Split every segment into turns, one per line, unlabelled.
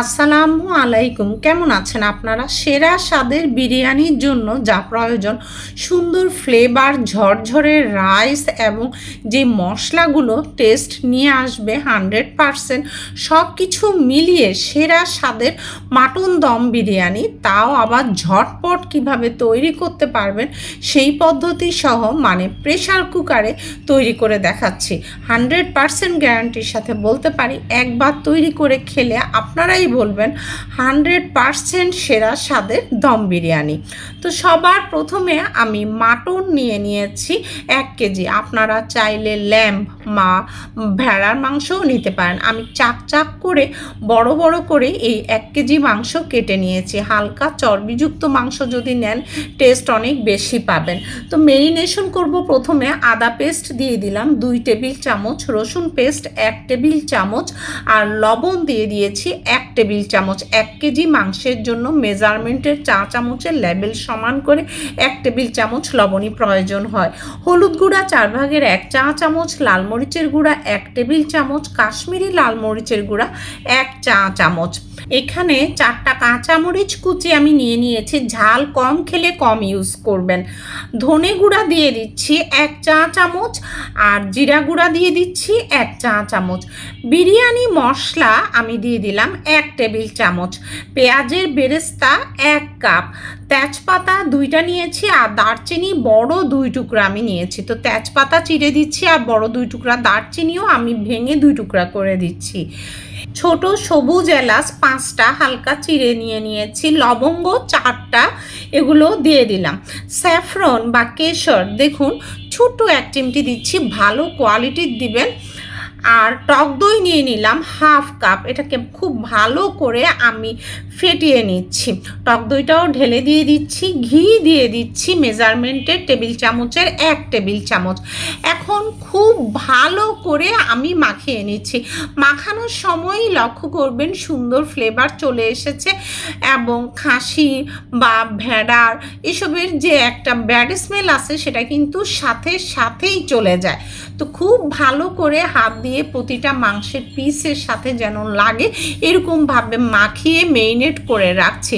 আসসালামু আলাইকুম। কেমন আছেন আপনারা? সেরা স্বাদের বিরিয়ানির জন্য যা প্রয়োজন, সুন্দর ফ্লেভার ঝরঝরে রাইস এবং যে মশলাগুলো টেস্ট নিয়ে আসবে হান্ড্রেড পারসেন্ট সব কিছু মিলিয়ে সেরা স্বাদের মাটন দম বিরিয়ানি, তাও আবার ঝটপট কীভাবে তৈরি করতে পারবেন সেই পদ্ধতি সহ মানে প্রেশার কুকারে তৈরি করে দেখাচ্ছি। হান্ড্রেড পারসেন্ট গ্যারান্টির সাথে বলতে পারি, একবার তৈরি করে খেলে আপনারাই বলবেন। হান্ড্রেড পারসেন্ট সেরা স্বাদের দম বিরিয়ানি। তো সবার প্রথমে আমি মাটন নিয়ে নিয়েছি এক কেজি। আপনারা চাইলে ল্যাম্প মা, ভেড়ার মাংসও নিতে পারেন। আমি চাক চাক করে, বড় বড় করে এই এক কেজি মাংস কেটে নিয়েছি। হালকা চর্বিযুক্ত মাংস যদি নেন, টেস্ট অনেক বেশি পাবেন। তো মেরিনেশন করব প্রথমে। আদা পেস্ট দিয়ে দিলাম দুই টেবিল চামচ, রসুন পেস্ট এক টেবিল চামচ, আর লবণ দিয়ে দিয়েছি এক টেবিল চামচ এক কেজি মাংসের জন্য মেজারমেন্টের চা চামচের লেবেল সমান করে এক টেবিল চামচ লবণই প্রয়োজন হয়। হলুদ গুঁড়া চার ভাগের এক চা চামচ, লাল মরিচের গুঁড়া এক টেবিল চামচ, কাশ্মীরি লাল মরিচের গুঁড়া এক চা চামচ। এখানে চারটা কাঁচামরিচ কুচি আমি নিয়ে নিয়েছি, ঝাল কম খেলে কম ইউজ করবেন। ধনে গুঁড়া দিয়ে দিচ্ছি এক চা চামচ আর জিরা গুঁড়া দিয়ে দিচ্ছি এক চা চামচ। বিরিয়ানি মশলা আমি দিয়ে দিলাম এক টেবিল চামচ। পেঁয়াজের বেরেস্তা এক কাপ। তেজপাতা দুইটা নিয়েছি আর দারচিনি বড় দুই টুকরা আমি নিয়েছি। তো তেজপাতা চিড়ে দিচ্ছি আর বড় দুই টুকরা, দারচিনিও আমি ভেঙে দুই টুকরা করে দিচ্ছি। ছোট সবুজ এলাচ পাঁচটা হালকা চিড়ে নিয়ে নিয়েছি, লবঙ্গ চারটা, এগুলো দিয়ে দিলাম। স্যাফরন বা কেশর, দেখুন, ছোট্ট এক চিমটি দিচ্ছি, ভালো কোয়ালিটির দিবেন। আর টক দই নিয়ে নিলাম হাফ কাপ। এটাকে খুব ভালো করে আমি ফেটিয়ে নিচ্ছি। টক দইটাও ঢেলে দিয়ে দিচ্ছি, ঘি দিয়ে দিচ্ছি, মেজারমেন্টের টেবিল চামচের এক টেবিল চামচ। এখন খুব ভালো করে আমি মাখিয়ে নিচ্ছি। মাখানোর সময়ই লক্ষ্য করবেন সুন্দর ফ্লেভার চলে এসেছে এবং খাসি বা ভেড়ার এসবের যে একটা ব্যাড স্মেল আছে সেটা কিন্তু সাথে সাথেই চলে যায়। তো খুব ভালো করে হাত দিয়ে প্রতিটা মাংসের পিসের সাথে যেন লাগে এরকমভাবে মাখিয়ে মেরিনেট করে রাখছি।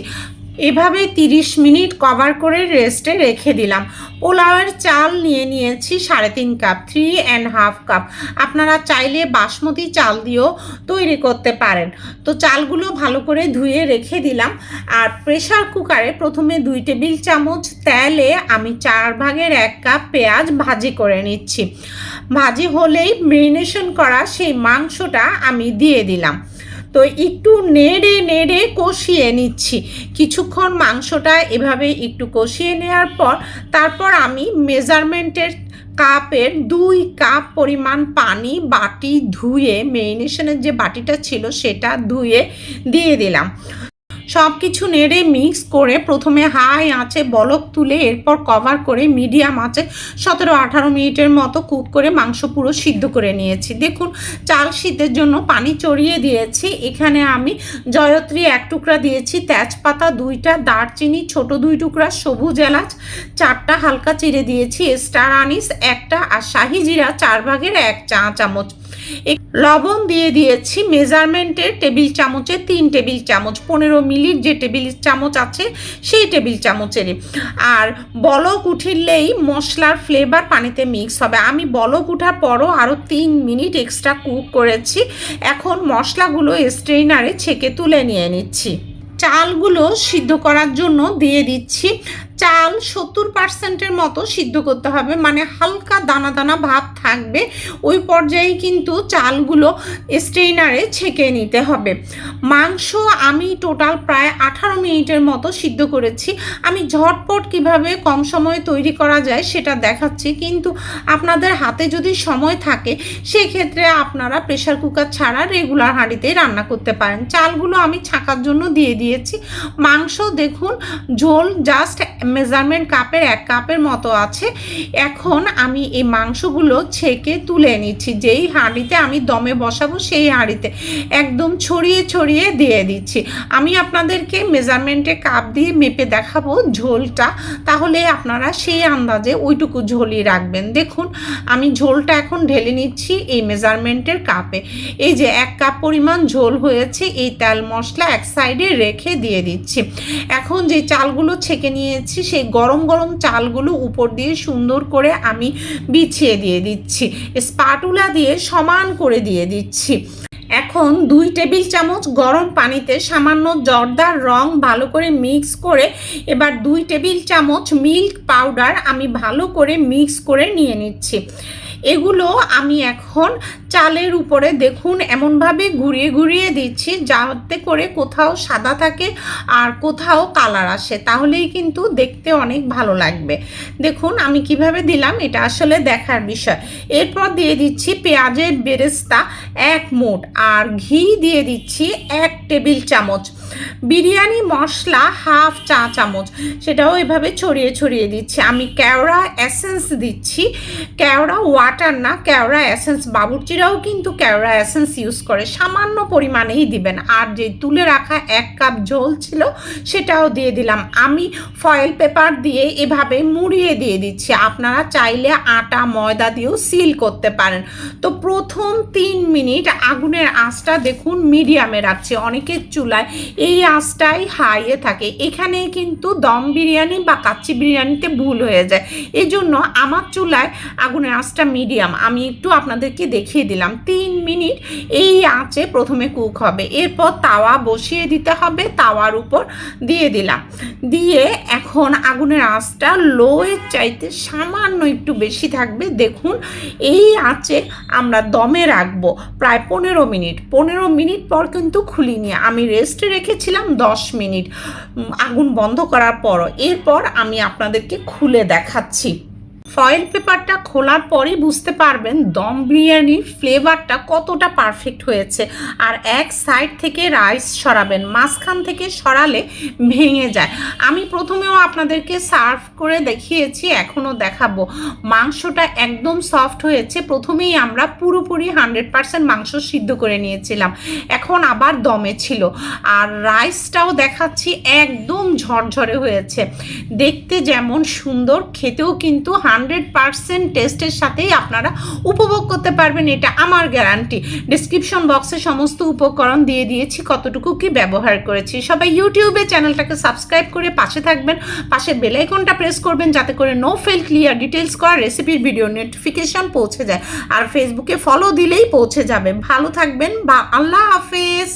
এভাবে 30 মিনিট কভার করে রেস্টে রেখে দিলাম। পোলাওয়ের চাল নিয়ে নিয়েছি সাড়ে তিন cup three and half cup আপনারা চাইলে বাসমতি চাল দিয়েও তৈরি করতে পারেন। তো চালগুলো ভালো করে ধুয়ে রেখে দিলাম। আর প্রেশার কুকারে প্রথমে দুই টেবিল চামচ তেলে আমি চার ভাগের এক কাপ পেঁয়াজ ভাজি করে নিচ্ছি। ভাজি হলেই মেরিনেশন করা সেই মাংসটা আমি দিয়ে দিলাম। তো একটু নেড়ে নেড়ে কষিয়ে নিচ্ছি। কিছুক্ষণ মাংসটা এভাবে একটু কষিয়ে নেওয়ার পর তারপর আমি মেজারমেন্টের কাপের দুই কাপ পরিমাণ পানি বাটি ধুয়ে মেরিনেশনের যে বাটিটা ছিল সেটা ধুয়ে দিয়ে দিলাম। সব কিছু নেড়ে মিক্স করে প্রথমে হাই আঁচে বলক তুলে এরপর কভার করে মিডিয়াম আঁচে সতেরো আঠারো মিনিটের মতো কুক করে মাংস পুরো সিদ্ধ করে নিয়েছি। দেখুন, চাল সিদ্ধের জন্য পানি চড়িয়ে দিয়েছি। এখানে আমি জয়ত্রী এক টুকরা দিয়েছি, তেজপাতা দুইটা, দারচিনি, ছোট দুই টুকরা, সবুজ এলাচ, চারটা হালকা চিড়ে দিয়েছি, স্টার আনিস একটা আর শাহি জিরা চার ভাগের এক চা চামচ লবণ দিয়ে দিয়েছি মেজারমেন্টের টেবিল চামচে তিন টেবিল চামচ, পনেরো মিলির যে টেবিল চামচ আছে সেই টেবিল চামচেরই। আর বলক উঠিলেই মশলার ফ্লেভার পানিতে মিক্স হবে। আমি বলক উঠার পরও আরও তিন মিনিট এক্সট্রা কুক করেছি। এখন মশলাগুলো স্ট্রেইনারে ছেঁকে তুলে নিয়ে নিচ্ছি। চালগুলো সিদ্ধ করার জন্য দিয়ে দিচ্ছি চাল সত্তর পার্সেন্টের মতো সিদ্ধ করতে হবে। মানে হালকা দানা দানা ভাব থাকবে। ওই পর্যায়ে কিন্তু চালগুলো স্ট্রেইনারে ছেঁকে নিতে হবে। মাংস আমি টোটাল প্রায় আঠারো মিনিটের মতো সিদ্ধ করেছি। আমি ঝটপট কীভাবে কম সময়ে তৈরি করা যায় সেটা দেখাচ্ছি। কিন্তু আপনাদের হাতে যদি সময় থাকে, সেক্ষেত্রে আপনারা প্রেশার কুকার ছাড়া রেগুলার হাঁড়িতেই রান্না করতে পারেন। চালগুলো আমি ছাকার জন্য দিয়ে দিয়েছি। মাংস দেখুন, ঝোল জাস্ট মেজারমেন্ট কাপের, এক কাপের মতো আছে। এখন আমি এই মাংসগুলো ছেঁকে তুলে নিচ্ছি। যেই হাঁড়িতে আমি দমে বসাবো, সেই হাঁড়িতে। একদম ছড়িয়ে ছড়িয়ে দিয়ে দিচ্ছি। আমি আপনাদেরকে মেজারমেন্টে কাপ দিয়ে মেপে দেখাবো ঝোলটা। তাহলে আপনারা সেই আন্দাজে ওইটুকু ঝোলই রাখবেন। দেখুন, আমি ঝোলটা এখন ঢেলে নিচ্ছি এই মেজারমেন্টের কাপে। এই যে এক কাপ পরিমাণ ঝোল হয়েছে, এই তেল মশলা এক সাইডে রেখে দিয়ে দিচ্ছি। এখন যে চালগুলো ছেঁকে নিয়েছি সেই গরম গরম চালগুলো উপর দিয়ে সুন্দর করে আমি বিছিয়ে দিয়ে দিচ্ছি। স্পাটুলা দিয়ে সমান করে দিয়ে দিচ্ছি। এখন দুই টেবিল চামচ গরম পানিতে সামান্য জর্দার রং ভালো করে মিক্স করে এবার দুই টেবিল চামচ মিল্ক পাউডার আমি ভালো করে মিক্স করে নিয়ে নিচ্ছি। এগুলো আমি এখন চালের উপরে দেখুন এমনভাবে ঘুরিয়ে ঘুরিয়ে দিচ্ছি যাতে করে কোথাও সাদা থাকে আর কোথাও কালার আসে। তাহলেই কিন্তু দেখতে অনেক ভালো লাগবে। দেখুন আমি কীভাবে দিলাম, এটা আসলে দেখার বিষয়। এরপর দিয়ে দিচ্ছি পেঁয়াজের বেরেস্তা এক মুঠ আর ঘি দিয়ে দিচ্ছি এক টেবিল চামচ। বিরিয়ানি, মশলা, হাফ চা চামচ। সেটাও এভাবে ছড়িয়ে ছড়িয়ে দিচ্ছি। আমি কেওড়া অ্যাসেন্স দিচ্ছি। কেওড়া ওয়াটার না, কেওড়া অ্যাসেন্স বাবুর্চিরাও কিন্তু কেওড়া এসেন্স ইউজ করে। সামান্য পরিমাণেই দিবেন। আর যে তুলে রাখা এক কাপ ঝোল ছিল, সেটাও দিয়ে দিলাম। আমি ফয়েল পেপার দিয়ে এভাবে মুড়িয়ে দিয়ে দিচ্ছি। আপনারা চাইলে আটা, ময়দা দিয়েও সিল করতে পারেন। তো প্রথম তিন মিনিট আগুনের আঁচটা দেখুন মিডিয়ামে রাখছি। অনেকের চুলায় এই আঁচটাই হাইয়ে থাকে। এখানে কিন্তু দম বিরিয়ানি বা কাচ্চি বিরিয়ানিতে ভুল হয়ে যায়। এই জন্য আমার চুলায় আগুনের আঁচটা মিডিয়াম। আমি একটু আপনাদেরকে দেখিয়ে দিলাম। তিন মিনিট এই আঁচে প্রথমে কুক হবে। এরপর তাওয়া বসিয়ে দিতে হবে। তাওয়ার উপর দিয়ে দিলাম। দিয়ে এখন আগুনের আঁচটা লোয়ের চাইতে সামান্য একটু বেশি থাকবে। দেখুন, এই আঁচে আমরা দমে রাখব প্রায় পনেরো মিনিট। পনেরো মিনিট পর কিন্তু খুলিনি। আমি রেস্টে রেখেছিলাম দশ মিনিট। আগুন বন্ধ করার পর এরপর আমি আপনাদেরকে খুলে দেখাচ্ছি। ফয়েল পেপারটা খোলার পরেই বুঝতে পারবেন দম বিরিয়ানির ফ্লেভারটা কতটা পারফেক্ট হয়েছে। আর এক সাইড থেকে রাইস সরাবেন, মাঝখান থেকে সরালে ভেঙে যায়। আমি প্রথমেও আপনাদেরকে সার্ভ করে দেখিয়েছি, এখনও দেখাবো। মাংসটা একদম সফট হয়েছে, প্রথমেই আমরা পুরোপুরি হান্ড্রেড পারসেন্ট মাংস সিদ্ধ করে নিয়েছিলাম। এখন আবার দমে ছিল। আর রাইসটাও দেখাচ্ছি, একদম ঝরঝরে হয়েছে। দেখতে যেমন সুন্দর, খেতেও কিন্তু হান্ড্রেড পারসেন্ট টেস্টের সাথেই আপনারা উপভোগ করতে পারবেন। এটা আমার গ্যারান্টি। ডিসক্রিপশন বক্সে সমস্ত উপকরণ দিয়ে দিয়েছি, কতটুকু কি ব্যবহার করেছি। সবাই ইউটিউবে চ্যানেলটাকে সাবস্ক্রাইব করে পাশে থাকবেন পাশের বেলাইকনটা প্রেস করবেন যাতে করে নো ফেল ক্লিয়ার ডিটেলস করা রেসিপির ভিডিও নোটিফিকেশন পৌঁছে যায়। আর ফেসবুকে ফলো দিলেই পৌঁছে যাবে। ভালো থাকবেন বা আল্লাহ হাফেজ।